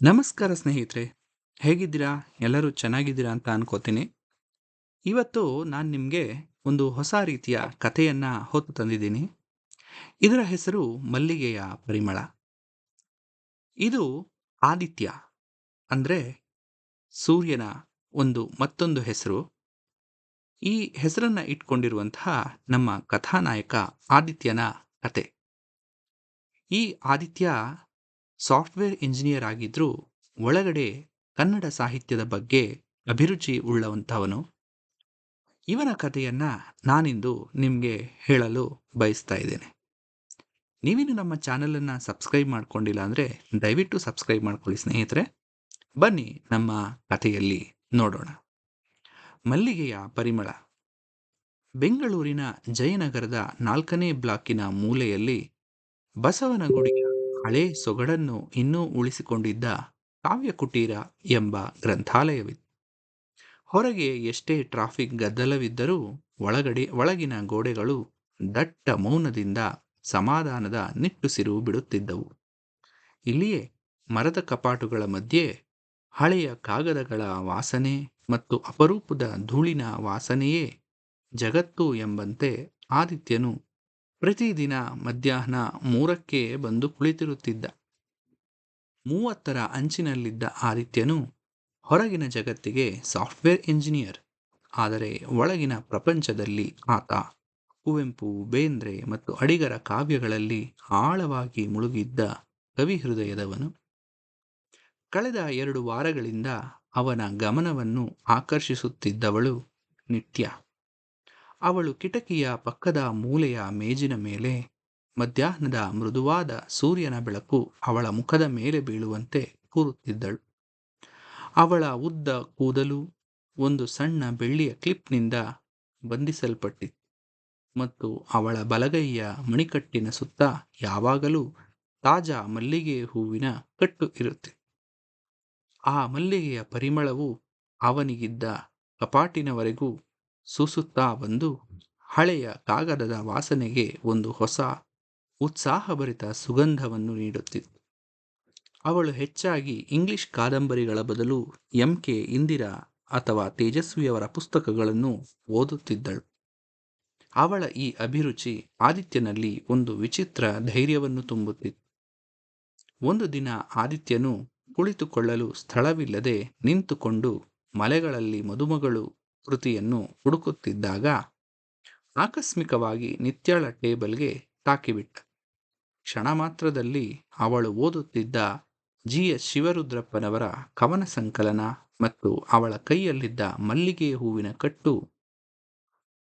ನಮಸ್ಕಾರ ಸ್ನೇಹಿತರೆ, ಹೇಗಿದ್ದೀರಾ? ಎಲ್ಲರೂ ಚೆನ್ನಾಗಿದ್ದೀರಾ ಅಂತ ಅನ್ಕೋತೀನಿ. ಇವತ್ತು ನಾನು ನಿಮಗೆ ಒಂದು ಹೊಸ ರೀತಿಯ ಕಥೆಯನ್ನು ಹೊತ್ತು ತಂದಿದ್ದೀನಿ. ಇದರ ಹೆಸರು ಮಲ್ಲಿಗೆಯ ಪರಿಮಳ. ಇದು ಆದಿತ್ಯ, ಅಂದರೆ ಸೂರ್ಯನ ಒಂದು ಮತ್ತೊಂದು ಹೆಸರು. ಈ ಹೆಸರನ್ನು ಇಟ್ಕೊಂಡಿರುವಂತಹ ನಮ್ಮ ಕಥಾನಾಯಕ ಆದಿತ್ಯನ ಕತೆ. ಈ ಆದಿತ್ಯ ಸಾಫ್ಟ್ವೇರ್ ಇಂಜಿನಿಯರ್ ಆಗಿದ್ರೂ ಒಳಗಡೆ ಕನ್ನಡ ಸಾಹಿತ್ಯದ ಬಗ್ಗೆ ಅಭಿರುಚಿ ಉಳ್ಳವಂಥವನು. ಇವನ ಕಥೆಯನ್ನ ನಾನಿಂದು ನಿಮಗೆ ಹೇಳಲು ಬಯಸ್ತಾ ಇದ್ದೇನೆ. ನೀವಿನ್ನು ನಮ್ಮ ಚಾನಲನ್ನು ಸಬ್ಸ್ಕ್ರೈಬ್ ಮಾಡ್ಕೊಂಡಿಲ್ಲ ಅಂದರೆ ದಯವಿಟ್ಟು ಸಬ್ಸ್ಕ್ರೈಬ್ ಮಾಡ್ಕೊಳ್ಳಿ ಸ್ನೇಹಿತರೆ. ಬನ್ನಿ ನಮ್ಮ ಕಥೆಯಲ್ಲಿ ನೋಡೋಣ. ಮಲ್ಲಿಗೆಯ ಪರಿಮಳ. ಬೆಂಗಳೂರಿನ ಜಯನಗರದ ನಾಲ್ಕನೇ ಬ್ಲಾಕಿನ ಮೂಲೆಯಲ್ಲಿ ಬಸವನಗುಡಿಯ ಹಳೆ ಸೊಗಡನ್ನು ಇನ್ನೂ ಉಳಿಸಿಕೊಂಡಿದ್ದ ಕಾವ್ಯ ಕುಟೀರ ಎಂಬ ಗ್ರಂಥಾಲಯವಿತ್ತು. ಹೊರಗೆ ಎಷ್ಟೇ ಟ್ರಾಫಿಕ್ ಗದ್ದಲವಿದ್ದರೂ ಒಳಗಡೆ ಒಳಗಿನ ಗೋಡೆಗಳು ದಟ್ಟ ಮೌನದಿಂದ ಸಮಾಧಾನದ ನಿಟ್ಟುಸಿರು ಬಿಡುತ್ತಿದ್ದವು. ಇಲ್ಲಿಯೇ ಮರದ ಕಪಾಟುಗಳ ಮಧ್ಯೆ ಹಳೆಯ ಕಾಗದಗಳ ವಾಸನೆ ಮತ್ತು ಅಪರೂಪದ ಧೂಳಿನ ವಾಸನೆಯೇ ಜಗತ್ತು ಎಂಬಂತೆ ಆದಿತ್ಯನು ಪ್ರತಿದಿನ ಮಧ್ಯಾಹ್ನ ಮೂರಕ್ಕೆ ಬಂದು ಕುಳಿತಿರುತ್ತಿದ್ದ. ಮೂವತ್ತರ ಅಂಚಿನಲ್ಲಿದ್ದ ಆದಿತ್ಯನು ಹೊರಗಿನ ಜಗತ್ತಿಗೆ ಸಾಫ್ಟ್ವೇರ್ ಇಂಜಿನಿಯರ್ ಆದರೆ ಒಳಗಿನ ಪ್ರಪಂಚದಲ್ಲಿ ಆತ ಕುವೆಂಪು, ಬೇಂದ್ರೆ ಮತ್ತು ಅಡಿಗರ ಕಾವ್ಯಗಳಲ್ಲಿ ಆಳವಾಗಿ ಮುಳುಗಿದ್ದ ಕವಿ ಹೃದಯದವನು ಕಳೆದ ಎರಡು ವಾರಗಳಿಂದ ಅವನ ಗಮನವನ್ನು ಆಕರ್ಷಿಸುತ್ತಿದ್ದವಳು ನಿತ್ಯ. ಅವಳು ಕಿಟಕಿಯ ಪಕ್ಕದ ಮೂಲೆಯ ಮೇಜಿನ ಮೇಲೆ ಮಧ್ಯಾಹ್ನದ ಮೃದುವಾದ ಸೂರ್ಯನ ಬೆಳಕು ಅವಳ ಮುಖದ ಮೇಲೆ ಬೀಳುವಂತೆ ಕೂರುತ್ತಿದ್ದಳು. ಅವಳ ಉದ್ದ ಕೂದಲು ಒಂದು ಸಣ್ಣ ಬೆಳ್ಳಿಯ ಕ್ಲಿಪ್ನಿಂದ ಬಂಧಿಸಲ್ಪಟ್ಟಿತ್ತು ಮತ್ತು ಅವಳ ಬಲಗೈಯ ಮಣಿಕಟ್ಟಿನ ಸುತ್ತ ಯಾವಾಗಲೂ ತಾಜಾ ಮಲ್ಲಿಗೆ ಹೂವಿನ ಕಟ್ಟು ಇರುತ್ತೆ. ಆ ಮಲ್ಲಿಗೆಯ ಪರಿಮಳವು ಅವನಿಗಿದ್ದ ಕಪಾಟಿನವರೆಗೂ ಸೂಸುತ್ತಾ ಬಂದು ಹಳೆಯ ಕಾಗದದ ವಾಸನೆಗೆ ಒಂದು ಹೊಸ ಉತ್ಸಾಹಭರಿತ ಸುಗಂಧವನ್ನು ನೀಡುತ್ತಿತ್ತು ಅವಳು ಹೆಚ್ಚಾಗಿ ಇಂಗ್ಲಿಷ್ ಕಾದಂಬರಿಗಳ ಬದಲು ಎಂ ಕೆ ಇಂದಿರಾ ಅಥವಾ ತೇಜಸ್ವಿಯವರ ಪುಸ್ತಕಗಳನ್ನು ಓದುತ್ತಿದ್ದಳು. ಅವಳ ಈ ಅಭಿರುಚಿ ಆದಿತ್ಯನಲ್ಲಿ ಒಂದು ವಿಚಿತ್ರ ಧೈರ್ಯವನ್ನು ತುಂಬುತ್ತಿತ್ತು ಒಂದು ದಿನ ಆದಿತ್ಯನು ಕುಳಿತುಕೊಳ್ಳಲು ಸ್ಥಳವಿಲ್ಲದೆ ನಿಂತುಕೊಂಡು ಮಲೆಗಳಲ್ಲಿ ಮದುಮಗಳು ಕೃತಿಯನ್ನು ಹುಡುಕುತ್ತಿದ್ದಾಗ ಆಕಸ್ಮಿಕವಾಗಿ ನಿತ್ಯಳ ಟೇಬಲ್ಗೆ ತಾಕಿಬಿಟ್ಟ ಕ್ಷಣ ಮಾತ್ರದಲ್ಲಿ ಅವಳು ಓದುತ್ತಿದ್ದ ಜಿ. ಎಸ್. ಶಿವರುದ್ರಪ್ಪನವರ ಕವನ ಸಂಕಲನ ಮತ್ತು ಅವಳ ಕೈಯಲ್ಲಿದ್ದ ಮಲ್ಲಿಗೆ ಹೂವಿನ ಕಟ್ಟು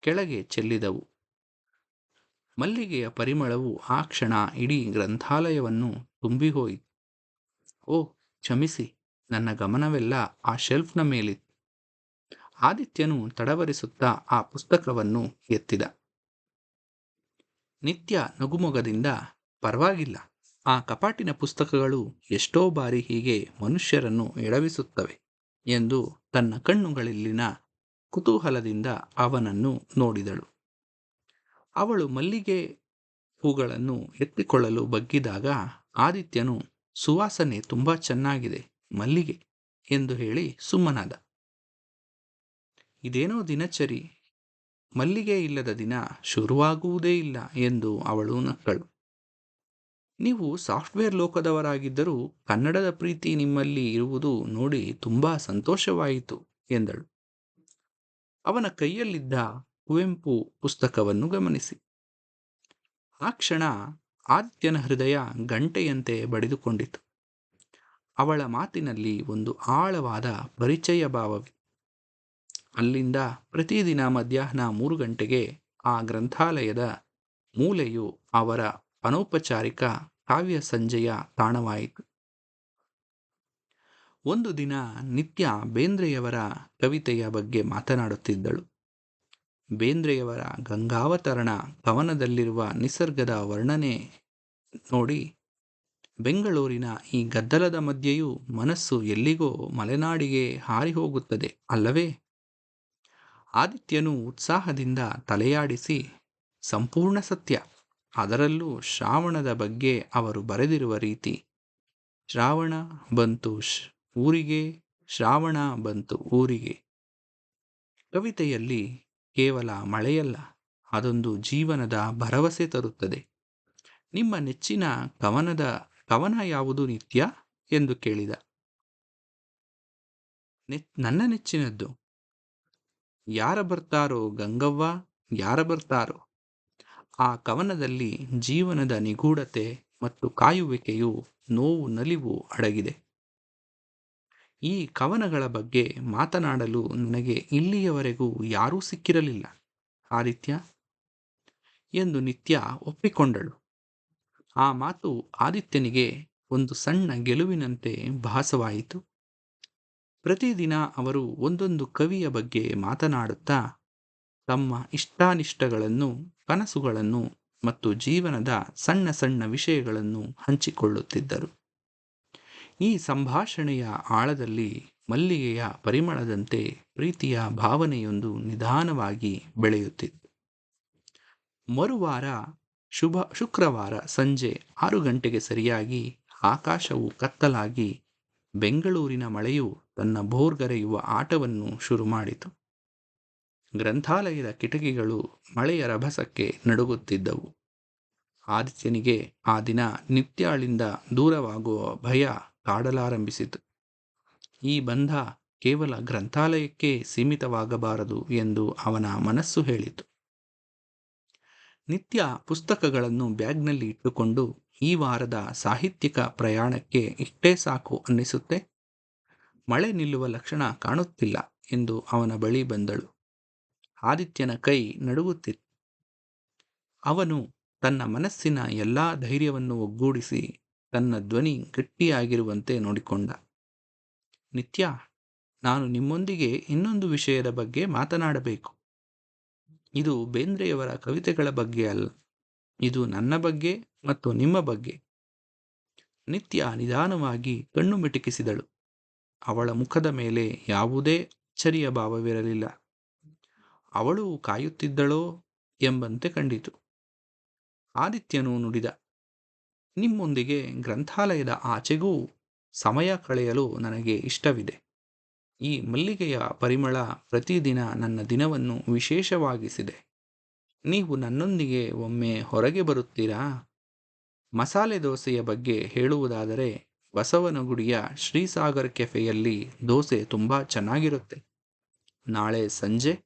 ಕೆಳಗೆ ಚೆಲ್ಲಿದವು. ಮಲ್ಲಿಗೆಯ ಪರಿಮಳವು ಆ ಕ್ಷಣ ಇಡೀ ಗ್ರಂಥಾಲಯವನ್ನು ತುಂಬಿಹೋಯಿತು. ಓ ಕ್ಷಮಿಸಿ, ನನ್ನ ಗಮನವೆಲ್ಲ ಆ ಶೆಲ್ಫ್ನ ಮೇಲಿತ್ತು. ಆದಿತ್ಯನು ತಡವರಿಸುತ್ತಾ ಆ ಪುಸ್ತಕವನ್ನು ಎತ್ತಿದ. ನಿತ್ಯ ನಗುಮೊಗದಿಂದ ಪರವಾಗಿಲ್ಲ. ಆ ಕಪಾಟಿನ ಪುಸ್ತಕಗಳು ಎಷ್ಟೋ ಬಾರಿ ಹೀಗೆ ಮನುಷ್ಯರನ್ನು ಎಡವಿಸುತ್ತವೆ ಎಂದು ತನ್ನ ಕಣ್ಣುಗಳಲ್ಲಿನ ಕುತೂಹಲದಿಂದ ಅವನನ್ನು ನೋಡಿದಳು. ಅವಳು ಮಲ್ಲಿಗೆ ಹೂಗಳನ್ನು ಎತ್ತಿಕೊಳ್ಳಲು ಬಗ್ಗಿದಾಗ ಆದಿತ್ಯನು, ಸುವಾಸನೆ ತುಂಬ ಚೆನ್ನಾಗಿದೆ ಮಲ್ಲಿಗೆ ಎಂದು ಹೇಳಿ ಸುಮ್ಮನಾದ. ಇದೇನೋ ದಿನಚರಿ, ಮಲ್ಲಿಗೆ ಇಲ್ಲದ ದಿನ ಶುರುವಾಗುವುದೇ ಇಲ್ಲ ಎಂದು ಅವಳು ನಕ್ಕಳು. ನೀವು ಸಾಫ್ಟ್ವೇರ್ ಲೋಕದವರಾಗಿದ್ದರೂ ಕನ್ನಡದ ಪ್ರೀತಿ ನಿಮ್ಮಲ್ಲಿ ಇರುವುದು ನೋಡಿ ತುಂಬ ಸಂತೋಷವಾಯಿತು ಎಂದಳು. ಅವನ ಕೈಯಲ್ಲಿದ್ದ ಕುವೆಂಪು ಪುಸ್ತಕವನ್ನು ಗಮನಿಸಿ. ಆ ಕ್ಷಣ ಆದಿತ್ಯನ ಹೃದಯ ಗಂಟೆಯಂತೆ ಬಡಿದುಕೊಂಡಿತು. ಅವಳ ಮಾತಿನಲ್ಲಿ ಒಂದು ಆಳವಾದ ಪರಿಚಯ ಭಾವವಿತ್ತು. ಅಲ್ಲಿಂದ ಪ್ರತಿದಿನ ಮಧ್ಯಾಹ್ನ ಮೂರು ಗಂಟೆಗೆ ಆ ಗ್ರಂಥಾಲಯದ ಮೂಲೆಯು ಅವರ ಅನೌಪಚಾರಿಕ ಕಾವ್ಯ ಸಂಜೆಯ ತಾಣವಾಯಿತು. ಒಂದು ದಿನ ನಿತ್ಯ ಬೇಂದ್ರೆಯವರ ಕವಿತೆಯ ಬಗ್ಗೆ ಮಾತನಾಡುತ್ತಿದ್ದಳು. ಬೇಂದ್ರೆಯವರ ಗಂಗಾವತರಣ ಕವನದಲ್ಲಿರುವ ನಿಸರ್ಗದ ವರ್ಣನೆ ನೋಡಿ ಬೆಂಗಳೂರಿನ ಈ ಗದ್ದಲದ ಮಧ್ಯೆಯೂ ಮನಸ್ಸು ಎಲ್ಲಿಗೋ ಮಲೆನಾಡಿಗೆ ಹಾರಿ ಹೋಗುತ್ತದೆ ಅಲ್ಲವೇ? ಆದಿತ್ಯನು ಉತ್ಸಾಹದಿಂದ ತಲೆಯಾಡಿಸಿ, ಸಂಪೂರ್ಣ ಸತ್ಯ. ಅದರಲ್ಲೂ ಶ್ರಾವಣದ ಬಗ್ಗೆ ಅವರು ಬರೆದಿರುವ ರೀತಿ. ಶ್ರಾವಣ ಬಂತು ಊರಿಗೆ, ಶ್ರಾವಣ ಬಂತು ಊರಿಗೆ. ಕವಿತೆಯಲ್ಲಿ ಕೇವಲ ಮಳೆಯಲ್ಲ, ಅದೊಂದು ಜೀವನದ ಭರವಸೆ ತರುತ್ತದೆ. ನಿಮ್ಮ ನೆಚ್ಚಿನ ಕವನದ, ಕವನ ಯಾವುದು ನಿತ್ಯ? ಎಂದು ಕೇಳಿದ. ನನ್ನ ನೆಚ್ಚಿನದ್ದು. ಯಾರ ಬರ್ತಾರೋ ಗಂಗವ್ವ, ಯಾರ ಬರ್ತಾರೋ? ಆ ಕವನದಲ್ಲಿ ಜೀವನದ ನಿಗೂಢತೆ ಮತ್ತು ಕಾಯುವಿಕೆಯು ನೋವು ನಲಿವು ಅಡಗಿದೆ. ಈ ಕವನಗಳ ಬಗ್ಗೆ ಮಾತನಾಡಲು ನನಗೆ ಇಲ್ಲಿಯವರೆಗೂ ಯಾರೂ ಸಿಕ್ಕಿರಲಿಲ್ಲ, ಆದಿತ್ಯ? ಎಂದು ನಿತ್ಯ ಒಪ್ಪಿಕೊಂಡಳು. ಆ ಮಾತು ಆದಿತ್ಯನಿಗೆ ಒಂದು ಸಣ್ಣ ಗೆಲುವಿನಂತೆ ಭಾಸವಾಯಿತು. ಪ್ರತಿದಿನ ಅವರು ಒಂದೊಂದು ಕವಿಯ ಬಗ್ಗೆ ಮಾತನಾಡುತ್ತಾ ತಮ್ಮ ಇಷ್ಟಾನಿಷ್ಟಗಳನ್ನು, ಕನಸುಗಳನ್ನು ಮತ್ತು ಜೀವನದ ಸಣ್ಣ ಸಣ್ಣ ವಿಷಯಗಳನ್ನು ಹಂಚಿಕೊಳ್ಳುತ್ತಿದ್ದರು. ಈ ಸಂಭಾಷಣೆಯ ಆಳದಲ್ಲಿ ಮಲ್ಲಿಗೆಯ ಪರಿಮಳದಂತೆ ಪ್ರೀತಿಯ ಭಾವನೆಯೊಂದು ನಿಧಾನವಾಗಿ ಬೆಳೆಯುತ್ತಿತ್ತು. ಮರುವಾರ ಶುಭ, ಶುಕ್ರವಾರ ಸಂಜೆ ಆರು ಗಂಟೆಗೆ ಸರಿಯಾಗಿ ಆಕಾಶವು ಕತ್ತಲಾಗಿ ಬೆಂಗಳೂರಿನ ಮಳೆಯು ತನ್ನ ಬೋರ್ಗರೆಯುವ ಆಟವನ್ನು ಶುರು ಮಾಡಿತು. ಗ್ರಂಥಾಲಯದ ಕಿಟಕಿಗಳು ಮಳೆಯ ರಭಸಕ್ಕೆ ನಡುಗುತ್ತಿದ್ದವು. ಆದಿತ್ಯನಿಗೆ ಆ ದಿನ ನಿತ್ಯಾಳಿಂದ ದೂರವಾಗುವ ಭಯ ಕಾಡಲಾರಂಭಿಸಿತು. ಈ ಬಂಧ ಕೇವಲ ಗ್ರಂಥಾಲಯಕ್ಕೆ ಸೀಮಿತವಾಗಬಾರದು ಎಂದು ಅವನ ಮನಸ್ಸು ಹೇಳಿತು. ನಿತ್ಯ ಪುಸ್ತಕಗಳನ್ನು ಬ್ಯಾಗ್ನಲ್ಲಿ ಇಟ್ಟುಕೊಂಡು ಈ ವಾರದ ಸಾಹಿತ್ಯಿಕ ಪ್ರಯಾಣಕ್ಕೆ ಇಷ್ಟೇ ಸಾಕು ಅನ್ನಿಸುತ್ತೆ. ಮಳೆ ನಿಲ್ಲುವ ಲಕ್ಷಣ ಕಾಣುತ್ತಿಲ್ಲ ಎಂದು ಅವನ ಬಳಿ ಬಂದಳು. ಆದಿತ್ಯನ ಕೈ ನಡುಗುತ್ತಿತ್ತು. ಅವನು ತನ್ನ ಮನಸ್ಸಿನ ಎಲ್ಲಾ ಧೈರ್ಯವನ್ನು ಒಗ್ಗೂಡಿಸಿ ತನ್ನ ಧ್ವನಿ ಗಟ್ಟಿಯಾಗಿರುವಂತೆ ನೋಡಿಕೊಂಡ. ನಿತ್ಯ, ನಾನು ನಿಮ್ಮೊಂದಿಗೆ ಇನ್ನೊಂದು ವಿಷಯದ ಬಗ್ಗೆ ಮಾತನಾಡಬೇಕು. ಇದು ಬೇಂದ್ರೆಯವರ ಕವಿತೆಗಳ ಬಗ್ಗೆ ಅಲ್ಲ. ಇದು ನನ್ನ ಬಗ್ಗೆ ಮತ್ತು ನಿಮ್ಮ ಬಗ್ಗೆ ನಿತ್ಯ ನಿಧಾನವಾಗಿ ಕಣ್ಣು ಮಿಟುಕಿಸಿದಳು. ಅವಳ ಮುಖದ ಮೇಲೆ ಯಾವುದೇ ಅಚ್ಚರಿಯ ಭಾವವಿರಲಿಲ್ಲ. ಅವಳು ಕಾಯುತ್ತಿದ್ದಳೋ ಎಂಬಂತೆ ಕಂಡಿತು. ಆದಿತ್ಯನು ನುಡಿದ, ನಿಮ್ಮೊಂದಿಗೆ ಗ್ರಂಥಾಲಯದ ಆಚೆಗೂ ಸಮಯ ಕಳೆಯಲು ನನಗೆ ಇಷ್ಟವಿದೆ. ಈ ಮಲ್ಲಿಗೆಯ ಪರಿಮಳ ಪ್ರತಿದಿನ ನನ್ನ ದಿನವನ್ನು ವಿಶೇಷವಾಗಿಸಿದೆ. ನೀವು ನನ್ನೊಂದಿಗೆ ಒಮ್ಮೆ ಹೊರಗೆ ಬರುತ್ತೀರಾ? ಮಸಾಲೆ ದೋಸೆಯ ಬಗ್ಗೆ ಹೇಳುವುದಾದರೆ ಬಸವನಗುಡಿಯ ಶ್ರೀಸಾಗರ್ ಕೆಫೆಯಲ್ಲಿ ದೋಸೆ ತುಂಬ ಚೆನ್ನಾಗಿರುತ್ತೆ. ನಾಳೆ ಸಂಜೆ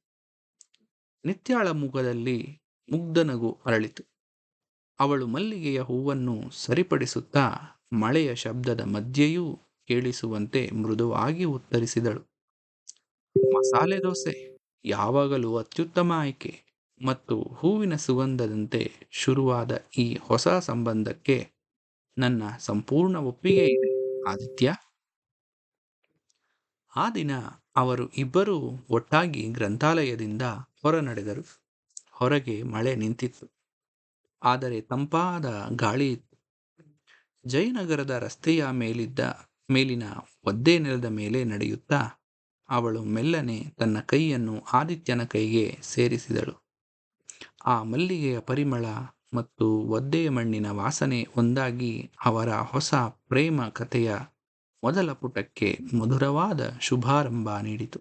ನಿತ್ಯಾಳ ಮುಖದಲ್ಲಿ ಮುಗ್ಧನಗು ಅರಳಿತು. ಅವಳು ಮಲ್ಲಿಗೆಯ ಹೂವನ್ನು ಸರಿಪಡಿಸುತ್ತಾ ಮಳೆಯ ಶಬ್ದದ ಮಧ್ಯೆಯೂ ಕೇಳಿಸುವಂತೆ ಮೃದುವಾಗಿ ಉತ್ತರಿಸಿದಳು. ಮಸಾಲೆ ದೋಸೆ ಯಾವಾಗಲೂ ಅತ್ಯುತ್ತಮ ಆಯ್ಕೆ. ಮತ್ತು ಹೂವಿನ ಸುಗಂಧದಂತೆ ಶುರುವಾದ ಈ ಹೊಸ ಸಂಬಂಧಕ್ಕೆ ನನ್ನ ಸಂಪೂರ್ಣ ಒಪ್ಪಿಗೆ ಇದೆ, ಆದಿತ್ಯ. ಆ ದಿನ ಅವರು ಇಬ್ಬರೂ ಒಟ್ಟಾಗಿ ಗ್ರಂಥಾಲಯದಿಂದ ಹೊರ ನಡೆದರು ಹೊರಗೆ ಮಳೆ ನಿಂತಿತ್ತು. ಆದರೆ ತಂಪಾದ ಗಾಳಿ ಇತ್ತು. ಜಯನಗರದ ರಸ್ತೆಯ ಮೇಲಿದ್ದ, ಮೇಲಿನ ಒದ್ದೆ ನೆಲದ ಮೇಲೆ ನಡೆಯುತ್ತಾ ಅವಳು ಮೆಲ್ಲನೆ ತನ್ನ ಕೈಯನ್ನು ಆದಿತ್ಯನ ಕೈಗೆ ಸೇರಿಸಿದಳು. ಆ ಮಲ್ಲಿಗೆಯ ಪರಿಮಳ ಮತ್ತು ಒದ್ದೆಯ ಮಣ್ಣಿನ ವಾಸನೆ ಒಂದಾಗಿ ಅವರ ಹೊಸ ಪ್ರೇಮ ಕಥೆಯ ಮೊದಲ ಪುಟಕ್ಕೆ ಮಧುರವಾದ ಶುಭಾರಂಭ ನೀಡಿತು.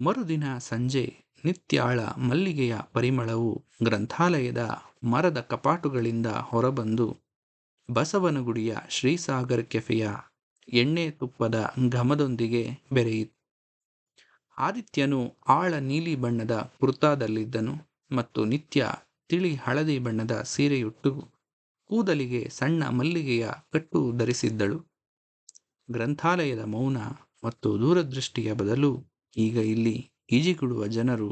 ಮರುದಿನ ಸಂಜೆ ನಿತ್ಯಾಳ ಮಲ್ಲಿಗೆಯ ಪರಿಮಳವು ಗ್ರಂಥಾಲಯದ ಮರದ ಕಪಾಟುಗಳಿಂದ ಹೊರಬಂದು ಬಸವನಗುಡಿಯ ಶ್ರೀಸಾಗರ್ ಕೆಫೆಯ ಎಣ್ಣೆ ತುಪ್ಪದ ಘಮದೊಂದಿಗೆ ಬೆರೆಯಿತು. ಆದಿತ್ಯನು ಆಳ ನೀಲಿ ಬಣ್ಣದ ಕುರ್ತಾದಲ್ಲಿದ್ದನು ಮತ್ತು ನಿತ್ಯ ತಿಳಿ ಹಳದಿ ಬಣ್ಣದ ಸೀರೆಯುಟ್ಟು ಕೂದಲಿಗೆ ಸಣ್ಣ ಮಲ್ಲಿಗೆಯ ಕಟ್ಟು ಧರಿಸಿದ್ದಳು. ಗ್ರಂಥಾಲಯದ ಮೌನ ಮತ್ತು ದೂರದೃಷ್ಟಿಯ ಬದಲು ಈಗ ಇಲ್ಲಿ ಈಜಿಗುಡುವ ಜನರು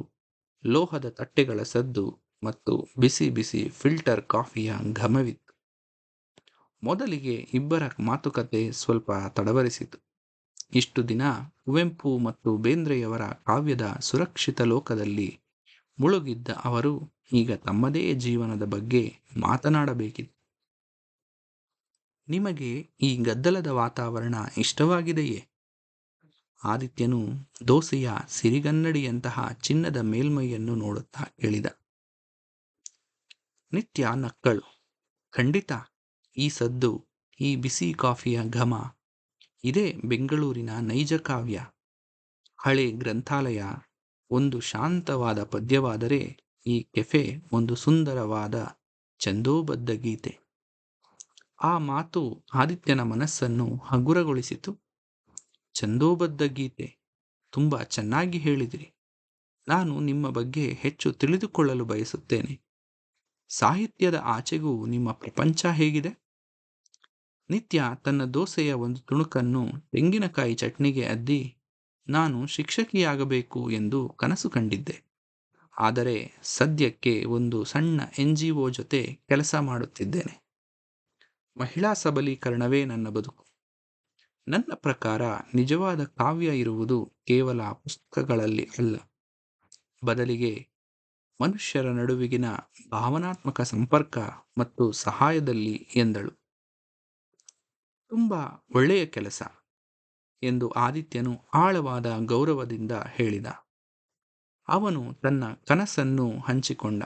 ಲೋಹದ ತಟ್ಟೆಗಳ ಸದ್ದು ಮತ್ತು ಬಿಸಿ ಬಿಸಿ ಫಿಲ್ಟರ್ ಕಾಫಿಯ ಘಮವಿತ್ತು. ಮೊದಲಿಗೆ ಇಬ್ಬರ ಮಾತುಕತೆ ಸ್ವಲ್ಪ ತಡವರಿಸಿತು. ಇಷ್ಟು ದಿನ ಕುವೆಂಪು ಮತ್ತು ಬೇಂದ್ರೆಯವರ ಕಾವ್ಯದ ಸುರಕ್ಷಿತ ಲೋಕದಲ್ಲಿ ಮುಳುಗಿದ್ದ ಅವರು ಈಗ ತಮ್ಮದೇ ಜೀವನದ ಬಗ್ಗೆ ಮಾತನಾಡಬೇಕಿತ್ತು. ನಿಮಗೆ ಈ ಗದ್ದಲದ ವಾತಾವರಣ ಇಷ್ಟವಾಗಿದೆಯೇ? ಆದಿತ್ಯನು ದೋಸೆಯ ಸಿರಿಗನ್ನಡಿಯಂತಹ ಚಿನ್ನದ ಮೇಲ್ಮೈಯನ್ನು ನೋಡುತ್ತಾ ಕೇಳಿದ. ನಿತ್ಯ ನಕ್ಕಳು. ಖಂಡಿತ ಈ ಸದ್ದು, ಈ ಬಿಸಿ ಕಾಫಿಯ ಘಮ ಇದೇ ಬೆಂಗಳೂರಿನ ನೈಜ ಕಾವ್ಯ. ಹಳೆ ಗ್ರಂಥಾಲಯ ಒಂದು ಶಾಂತವಾದ ಪದ್ಯವಾದರೆ ಈ ಕೆಫೆ ಒಂದು ಸುಂದರವಾದ ಛಂದೋಬದ್ಧ ಗೀತೆ. ಆ ಮಾತು ಆದಿತ್ಯನ ಮನಸ್ಸನ್ನು ಹಗುರಗೊಳಿಸಿತು. ಛಂದೋಬದ್ಧ ಗೀತೆ, ತುಂಬ ಚೆನ್ನಾಗಿ ಹೇಳಿದಿರಿ. ನಾನು ನಿಮ್ಮ ಬಗ್ಗೆ ಹೆಚ್ಚು ತಿಳಿದುಕೊಳ್ಳಲು ಬಯಸುತ್ತೇನೆ. ಸಾಹಿತ್ಯದ ಆಚೆಗೂ ನಿಮ್ಮ ಪ್ರಪಂಚ ಹೇಗಿದೆ? ನಿತ್ಯ ತನ್ನ ದೋಸೆಯ ಒಂದು ತುಣುಕನ್ನು ತೆಂಗಿನಕಾಯಿ ಚಟ್ನಿಗೆ ಅದ್ದಿ, ನಾನು ಶಿಕ್ಷಕಿಯಾಗಬೇಕು ಎಂದು ಕನಸು ಕಂಡಿದ್ದೆ. ಆದರೆ ಸದ್ಯಕ್ಕೆ ಒಂದು ಸಣ್ಣ ಎನ್ ಜಿ ಒ ಜೊತೆ ಕೆಲಸ ಮಾಡುತ್ತಿದ್ದೇನೆ. ಮಹಿಳಾ ಸಬಲೀಕರಣವೇ ನನ್ನ ಬದುಕು. ನನ್ನ ಪ್ರಕಾರ ನಿಜವಾದ ಕಾವ್ಯ ಇರುವುದು ಕೇವಲ ಪುಸ್ತಕಗಳಲ್ಲಿ ಅಲ್ಲ. ಬದಲಿಗೆ ಮನುಷ್ಯರ ನಡುವಿಗಿನ ಭಾವನಾತ್ಮಕ ಸಂಪರ್ಕ ಮತ್ತು ಸಹಾಯದಲ್ಲಿ ಎಂದಳು. ತುಂಬ ಒಳ್ಳೆಯ ಕೆಲಸ ಎಂದು ಆದಿತ್ಯನು ಆಳವಾದ ಗೌರವದಿಂದ ಹೇಳಿದ. ಅವನು ತನ್ನ ಕನಸನ್ನು ಹಂಚಿಕೊಂಡ.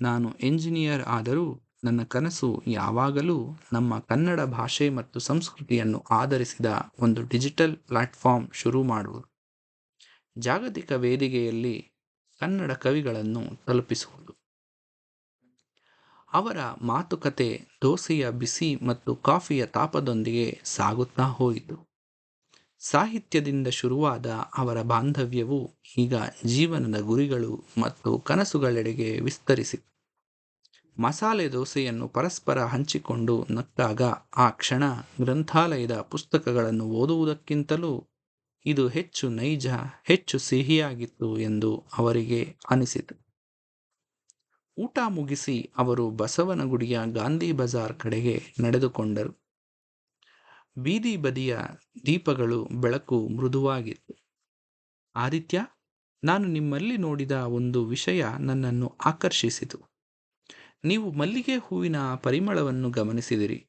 ನಾನು ಎಂಜಿನಿಯರ್ ಆದರೂ ನನ್ನ ಕನಸು ಯಾವಾಗಲೂ ನಮ್ಮ ಕನ್ನಡ ಭಾಷೆ ಮತ್ತು ಸಂಸ್ಕೃತಿಯನ್ನು ಆಧರಿಸಿದ ಒಂದು ಡಿಜಿಟಲ್ ಪ್ಲಾಟ್ಫಾರ್ಮ್ ಶುರು ಮಾಡುವುದು. ಜಾಗತಿಕ ವೇದಿಕೆಯಲ್ಲಿ ಕನ್ನಡ ಕವಿಗಳನ್ನು ತಲುಪಿಸುವುದು. ಅವರ ಮಾತುಕತೆ ದೋಸೆಯ ಬಿಸಿ ಮತ್ತು ಕಾಫಿಯ ತಾಪದೊಂದಿಗೆ ಸಾಗುತ್ತಾ ಹೋಯಿತು. ಸಾಹಿತ್ಯದಿಂದ ಶುರುವಾದ ಅವರ ಬಾಂಧವ್ಯವು ಈಗ ಜೀವನದ ಗುರಿಗಳು ಮತ್ತು ಕನಸುಗಳೆಡೆಗೆ ವಿಸ್ತರಿಸಿತು. ಮಸಾಲೆ ದೋಸೆಯನ್ನು ಪರಸ್ಪರ ಹಂಚಿಕೊಂಡು ನಕ್ಕಾಗ ಆ ಕ್ಷಣ ಗ್ರಂಥಾಲಯದ ಪುಸ್ತಕಗಳನ್ನು ಓದುವುದಕ್ಕಿಂತಲೂ ಇದು ಹೆಚ್ಚು ನೈಜ, ಹೆಚ್ಚು ಸಿಹಿಯಾಗಿತ್ತು ಎಂದು ಅವರಿಗೆ ಅನಿಸಿತು. ಊಟ ಮುಗಿಸಿ ಅವರು ಬಸವನಗುಡಿಯ ಗಾಂಧಿ ಬಜಾರ್ ಕಡೆಗೆ ನಡೆದುಕೊಂಡರು. ಬೀದಿ ಬದಿಯ ದೀಪಗಳು ಬೆಳಕು ಮೃದುವಾಗಿತ್ತು. ಆದಿತ್ಯ, ನಾನು ನಿಮ್ಮಲ್ಲಿ ನೋಡಿದ ಒಂದು ವಿಷಯ ನನ್ನನ್ನು ಆಕರ್ಷಿಸಿತು. ನೀವು ಮಲ್ಲಿಗೆ ಹೂವಿನ ಪರಿಮಳವನ್ನು ಗಮನಿಸಿದಿರಿ.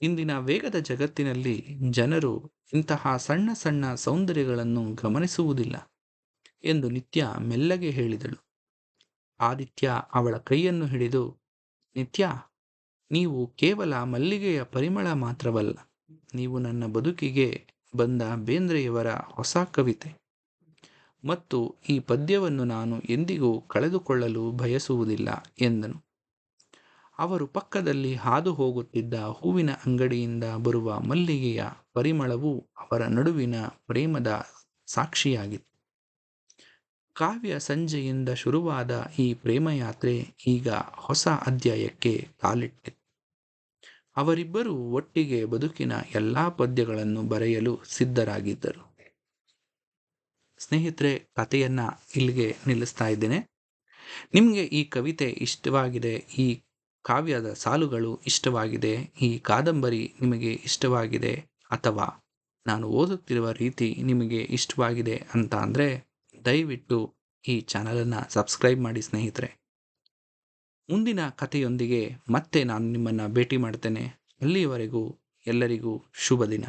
ಇಂದಿನ ವೇಗದ ಜಗತ್ತಿನಲ್ಲಿ ಜನರು ಇಂತಹ ಸಣ್ಣ ಸಣ್ಣ ಸೌಂದರ್ಯಗಳನ್ನು ಗಮನಿಸುವುದಿಲ್ಲ ಎಂದು ನಿತ್ಯ ಮೆಲ್ಲಗೆ ಹೇಳಿದಳು. ಆದಿತ್ಯ ಅವಳ ಕೈಯನ್ನು ಹಿಡಿದು, ನಿತ್ಯ, ನೀವು ಕೇವಲ ಮಲ್ಲಿಗೆಯ ಪರಿಮಳ ಮಾತ್ರವಲ್ಲ, ನೀವು ನನ್ನ ಬದುಕಿಗೆ ಬಂದ ಬೇಂದ್ರೆಯವರ ಹೊಸ ಕವಿತೆ. ಮತ್ತು ಈ ಪದ್ಯವನ್ನು ನಾನು ಎಂದಿಗೂ ಕಳೆದುಕೊಳ್ಳಲು ಬಯಸುವುದಿಲ್ಲ, ಎಂದನು. ಅವರು ಪಕ್ಕದಲ್ಲಿ ಹಾದು ಹೋಗುತ್ತಿದ್ದ ಹೂವಿನ ಅಂಗಡಿಯಿಂದ ಬರುವ ಮಲ್ಲಿಗೆಯ ಪರಿಮಳವು ಅವರ ನಡುವಿನ ಪ್ರೇಮದ ಸಾಕ್ಷಿಯಾಗಿತ್ತು. ಕಾವ್ಯ ಸಂಜೆಯಿಂದ ಶುರುವಾದ ಈ ಪ್ರೇಮಯಾತ್ರೆ ಈಗ ಹೊಸ ಅಧ್ಯಾಯಕ್ಕೆ ಕಾಲಿಟ್ಟಿತ್ತು ಅವರಿಬ್ಬರೂ ಒಟ್ಟಿಗೆ ಬದುಕಿನ ಎಲ್ಲ ಪದ್ಯಗಳನ್ನು ಬರೆಯಲು ಸಿದ್ಧರಾಗಿದ್ದರು. ಸ್ನೇಹಿತರೆ, ಕಥೆಯನ್ನು ಇಲ್ಲಿಗೆ ನಿಲ್ಲಿಸ್ತಾ ಇದ್ದೇನೆ. ನಿಮಗೆ ಈ ಕವಿತೆ ಇಷ್ಟವಾಗಿದೆ, ಈ ಕಾವ್ಯದ ಸಾಲುಗಳು ಇಷ್ಟವಾಗಿದೆ, ಈ ಕಾದಂಬರಿ ನಿಮಗೆ ಇಷ್ಟವಾಗಿದೆ, ಅಥವಾ ನಾನು ಓದುತ್ತಿರುವ ರೀತಿ ನಿಮಗೆ ಇಷ್ಟವಾಗಿದೆ ಅಂತ ಅಂದರೆ ದಯವಿಟ್ಟು ಈ ಚಾನಲನ್ನು ಸಬ್ಸ್ಕ್ರೈಬ್ ಮಾಡಿ ಸ್ನೇಹಿತರೆ. ಮುಂದಿನ ಕಥೆಯೊಂದಿಗೆ ಮತ್ತೆ ನಾನು ನಿಮ್ಮನ್ನು ಭೇಟಿ ಮಾಡ್ತೇನೆ. ಅಲ್ಲಿಯವರೆಗೂ ಎಲ್ಲರಿಗೂ ಶುಭ ದಿನ